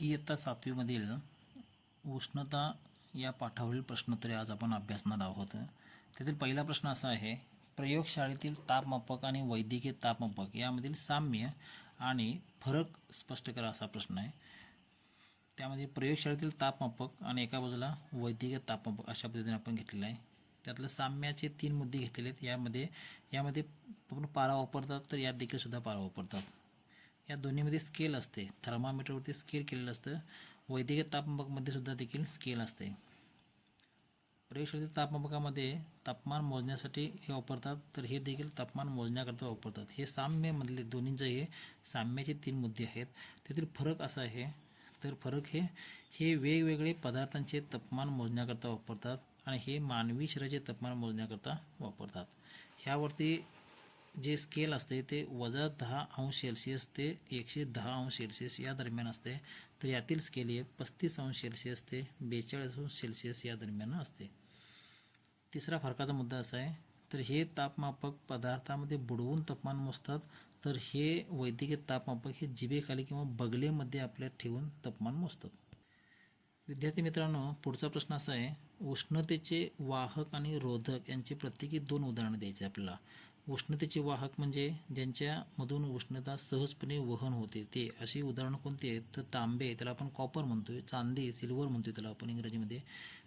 इयत्ता सातवीमधील उष्णता या पाठावरील प्रश्नोत्तरे आज आपण अभ्यासणार आहोत. त्यातील पहिला प्रश्न असा आहे प्रयोगशाळेतील तापमापक आणि वैद्यकीय तापमापक यामधील साम्य आणि फरक स्पष्ट करा असा प्रश्न आहे. त्यामध्ये प्रयोगशाळेतील तापमापक आणि एका बाजूला वैद्यकीय तापमापक अशा पद्धतीने आपण घेतलेलं आहे. त्यातलं साम्याचे तीन मुद्दे घेतलेले आहेत. यामध्ये यामध्ये आपण पारा वापरतात तर यात देखील सुद्धा पारा वापरतात. या दोन्हीमध्ये स्केल असते. थर्मामीटरवरती स्केल केलेलं असतं. वैद्यकीय तापमापकमध्ये सुद्धा देखील स्केल असते. प्रयोगशाळेतील तापमापकामध्ये तापमान मोजण्यासाठी हे वापरतात तर हे देखील तापमान मोजण्याकरता वापरतात. हे साम्यमधले दोन्हींचे हे साम्याचे तीन मुद्दे आहेत. त्यातील फरक असा आहे तर फरक हे हे वेगवेगळे पदार्थांचे तापमान मोजण्याकरता वापरतात आणि हे मानवी शरीराचे तापमान मोजण्याकरता वापरतात. ह्यावरती जे स्केल असते ते वजा दहा अंश सेल्सिअस ते एकशे दहा अंश सेल्सिअस या दरम्यान असते. तर यातील स्केल हे पस्तीस अंश सेल्सिअस ते बेचाळीस अंश सेल्सिअस या दरम्यान असते. तिसरा फरकाचा मुद्दा असा आहे तर हे तापमापक पदार्थामध्ये बुडवून तापमान मोजतात तर हे वैद्यकीय तापमापक हे जिभेखाली किंवा बगलेमध्ये आपल्या ठेवून तापमान मोजतात. विद्यार्थी मित्रांनो पुढचा प्रश्न असा आहे उष्णतेचे वाहक आणि रोधक यांचे प्रत्येकी दोन उदाहरणं द्यायचे आपल्याला. उष्णतेचे वाहक म्हणजे ज्यांच्यामधून उष्णता सहजपणे वहन होते ते अशी उदाहरणं कोणती आहेत? तर तांबे त्याला आपण कॉपर म्हणतोय चांदी सिल्वर म्हणतोय त्याला आपण इंग्रजीमध्ये.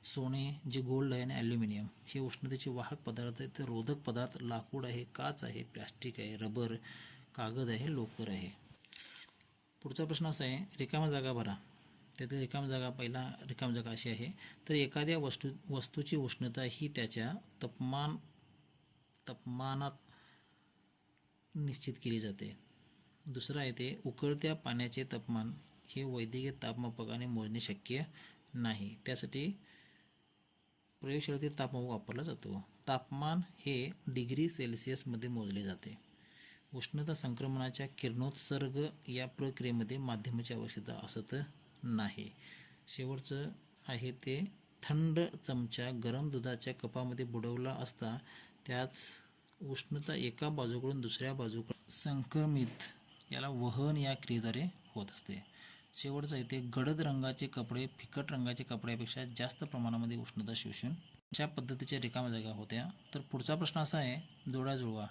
सोने जे गोल्ड आहे आणि ॲल्युमिनियम हे उष्णतेचे वाहक पदार्थ आहेत. तर रोधक पदार्थ लाकूड आहे काच आहे प्लॅस्टिक आहे रबर कागद आहे लोकर आहे. पुढचा प्रश्न असा आहे रिकामा जागा भरा. त्यातील रिकाम जागा पहिला रिकाम जागा अशी आहे. तर एखाद्या वस्तू वस्तूची उष्णता ही त्याच्या तापमान तापमानात निश्चित केली जाते. दुसरं आहे ते उकळत्या पाण्याचे तापमान हे वैद्यकीय तापमापकाने मोजणे शक्य नाही. त्यासाठी प्रयोगशाळेतील तापमापक वापरला जातो. तापमान हे डिग्री सेल्सिअसमध्ये मोजले जाते. उष्णता संक्रमणाच्या किरणोत्सर्ग या प्रक्रियेमध्ये माध्यमाची आवश्यकता असत नाही. शेवटचं आहे ते थंड चमचा गरम दुधाच्या कपामध्ये बुडवला असता त्याच उष्णता एका बाजूकडून दुसऱ्या बाजूकडे संक्रमित याला वहन या क्रियेद्वारे होत असते. शेवटचं इथे गडद रंगाचे कपडे फिकट रंगाचे कपड्यापेक्षा जास्त प्रमाणामध्ये उष्णता शोषून अशा पद्धतीच्या रिकाम्या जागा होत्या. तर पुढचा प्रश्न असा आहे जोडा जुळवा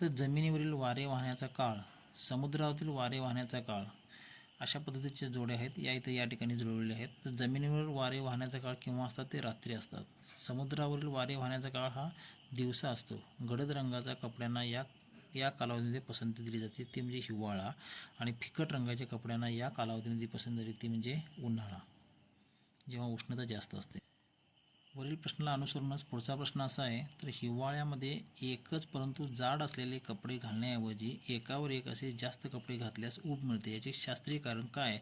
तर जमिनीवरील वारे वाहण्याचा काळ समुद्रावरील वारे वाहण्याचा काळ अशा पद्धतीचे जोडे आहेत. या इथे या ठिकाणी जुळवलेले आहेत. तर जमिनीवर वारे वाहण्याचा काळ केव्हा असतात? ते रात्री असतात. समुद्रावरील वारे वाहण्याचा काळ हा दिवसा असतो. गडद रंगाचा कपड्यांना या या कालावधीमध्ये पसंती दिली जाते. ती म्हणजे हिवाळा आणि फिकट रंगाच्या कपड्यांना या कालावधीमध्ये पसंत दिली ती म्हणजे उन्हाळा जेव्हा उष्णता जास्त असते. वरील प्रश्नाला अनुसरूनच पुढचा प्रश्न असा आहे तर हिवाळ्यामध्ये एकच परंतु जाड असलेले कपडे घालण्याऐवजी एकावर एक असे जास्त कपडे घातल्यास ऊब मिळते. याचे शास्त्रीय कारण काय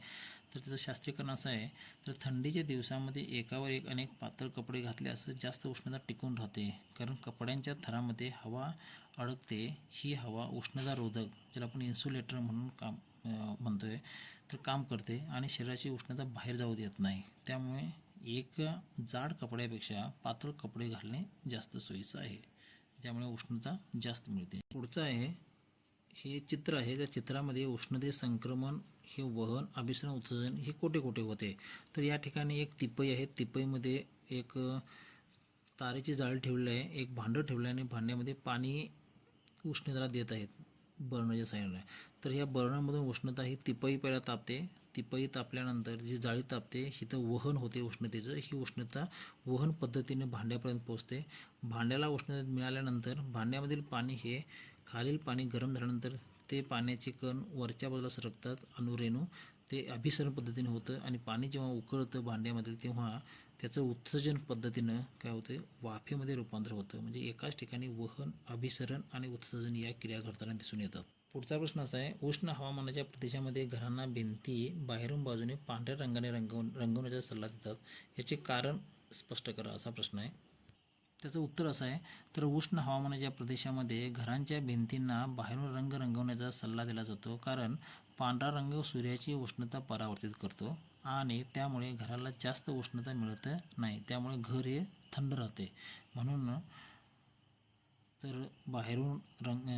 तर त्याचं शास्त्रीय कारण असं आहे तर थंडीच्या दिवसामध्ये एकावर एक अनेक पातळ कपडे घातल्यास जास्त उष्णता टिकून राहते. कारण कपड्यांच्या थरामध्ये हवा अडकते ही हवा उष्णतारोधक ज्याला आपण इन्सुलेटर म्हणून काम म्हणतो म्हणतोय तर काम करते आणि शरीराची उष्णता बाहेर जाऊ देत नाही. त्यामुळे एक जाड कपड्यापेक्षा पातळ कपडे घालणे जास्त सोयीचं आहे. त्यामुळे उष्णता जास्त मिळते. पुढचं आहे हे चित्र आहे. त्या चित्रामध्ये उष्णते संक्रमण हे वहन अभिसरण उत्सर्जन हे कोठे कोठे होते? तर या ठिकाणी एक तिपई आहे. तिपईमध्ये एक तारेची जाळी ठेवली आहे. एक भांडं ठेवलं आहे आणि भांड्यामध्ये पाणी उष्णतेला देत आहेत बर्नरच्या साईडला तर या बर्नरमधून उष्णता ही तिपई पहिला तापते. तिपई तापल्यानंतर जी जाळी तापते हिथं वहन होते उष्णतेचं. ही उष्णता वहन पद्धतीने भांड्यापर्यंत पोहोचते. भांड्याला उष्णता मिळाल्यानंतर भांड्यामधील पाणी हे खालील पाणी गरम झाल्यानंतर ते पाण्याचे कण वरच्या बाजूला सरकतात. अणुरेणू ते अभिसरण पद्धतीने होतं आणि पाणी जेव्हा उकळतं भांड्यामध्ये तेव्हा त्याचं उत्सर्जन पद्धतीनं काय होतं? वाफेमध्ये रूपांतर होतं. म्हणजे एकाच ठिकाणी वहन अभिसरण आणि उत्सर्जन या क्रिया घडताना दिसून येतात. पुढचा प्रश्न असा आहे उष्ण हवामानाच्या प्रदेशामध्ये घरांना भिंती बाहेरून बाजूने पांढऱ्या रंगाने रंगवून रंगवण्याचा सल्ला देतात. याचे कारण स्पष्ट करा असा प्रश्न आहे. त्याचं उत्तर असं आहे तर उष्ण हवामानाच्या प्रदेशामध्ये घरांच्या भिंतींना बाहेरून रंग रंगवण्याचा सल्ला दिला जातो कारण पांढरा रंग सूर्याची उष्णता परावर्तित करतो आणि त्यामुळे घराला जास्त उष्णता मिळत नाही. त्यामुळे घर हे थंड राहते. म्हणून तर बाहेरून रंग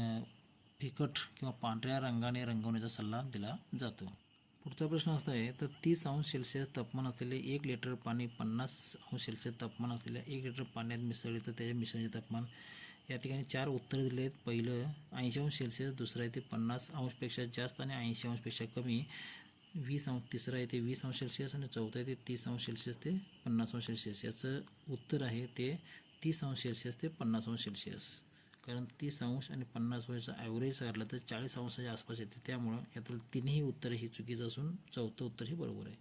फिकट किंवा पांढऱ्या रंगाने रंगवण्याचा सल्ला दिला जातो. पुढचा प्रश्न असा आहे तर तीस अंश सेल्सिअस तापमान असलेले एक लिटर पाणी पन्नास अंश सेल्सिअस तापमान असलेल्या एक लिटर पाण्यात मिसळले तर त्याच्या मिश्रणाचे तापमान या ठिकाणी चार उत्तर दिले आहेत. पहिलं ऐंशी अंश सेल्सिअस दुसरं आहे ते पन्नास अंशपेक्षा जास्त आणि ऐंशी अंशपेक्षा कमी. वीस अंश तिसरं आहे ते वीस अंश सेल्सिअस आणि चौथं आहे ते तीस अंश सेल्सिअस ते पन्नास अंश सेल्सिअस. याचं उत्तर आहे ते तीस अंश सेल्सिअस ते पन्नास अंश सेल्सिअस. कारण तीस अंश आणि पन्नास अंशचा ॲव्हरेज काढला तर चाळीस अंशाच्या आसपास येते. त्यामुळं यातील तिन्ही उत्तर ही चुकीचं असून चौथं उत्तर हे बरोबर आहे.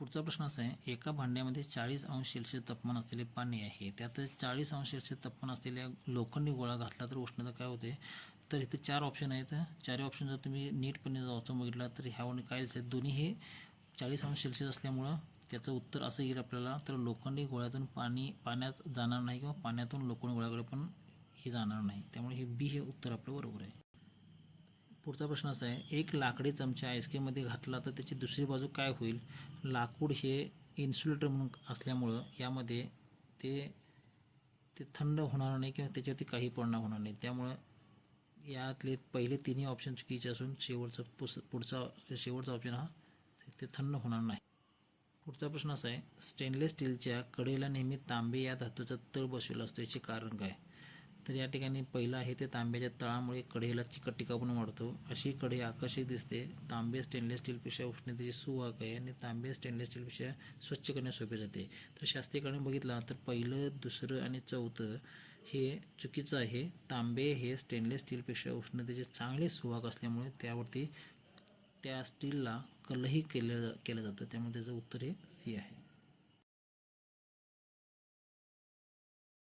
पुढचा प्रश्न असा आहे एका भांड्यामध्ये चाळीस अंश सेल्सिअस तापमान असलेले पाणी आहे. त्यात चाळीस अंश सेल्सिअस तापमान असलेल्या लोखंडी गोळा घातला तर उष्णता काय होते? तर इथे चार ऑप्शन आहेत. चारही ऑप्शन जर तुम्ही नीटपणे वाचून बघितला तर ह्यावर काय दिसेल दोन्ही हे चाळीस अंश सेल्सिअस असल्यामुळं त्याचं उत्तर असं येईल आपल्याला. तर लोखंडी गोळ्यातून पाणी पाण्यात जाणार नाही किंवा पाण्यातून लोखंडी गोळ्याकडे पण हे जाणार नाही. त्यामुळे हे बी हे उत्तर आपलं बरोबर आहे. पुढचा प्रश्न असा आहे एक लाकडी चमचा आईस्क्रीममध्ये घातला तर त्याची दुसरी बाजू काय होईल? लाकूड हे इन्सुलेटर म्हणून असल्यामुळं यामध्ये ते ते थंड होणार नाही किंवा त्याच्यावरती काही परिणाम होणार नाही. त्यामुळं यातले पहिले तिन्ही ऑप्शन चुकीचे असून शेवटचा पुस पुढचा शेवटचा ऑप्शन हा ते थंड होणार नाही. पुढचा प्रश्न असा आहे स्टेनलेस स्टीलच्या कडेला नेहमी तांबे या धातूचा तळ बसवला असतो याचे कारण काय? तर या ठिकाणी पहिलं आहे ते तांब्याच्या तळामुळे कढईला चिकट टिकापणा वाढतो. अशी कढई आकर्षक दिसते. तांबे स्टेनलेस स्टीलपेक्षा उष्णतेची सुवाहक आहे आणि तांबे स्टेनलेस स्टीलपेक्षा स्वच्छ करणे सोपे जाते. तर शास्त्रीयकडे बघितला तर पहिलं दुसरं आणि चौथं हे चुकीचं आहे. तांबे हे स्टेनलेस स्टीलपेक्षा उष्णतेचे चांगले सुवाहक असल्यामुळे त्यावरती त्या स्टीलला कलही केलं केलं जातं. त्यामुळे त्याचं उत्तर हे सी आहे.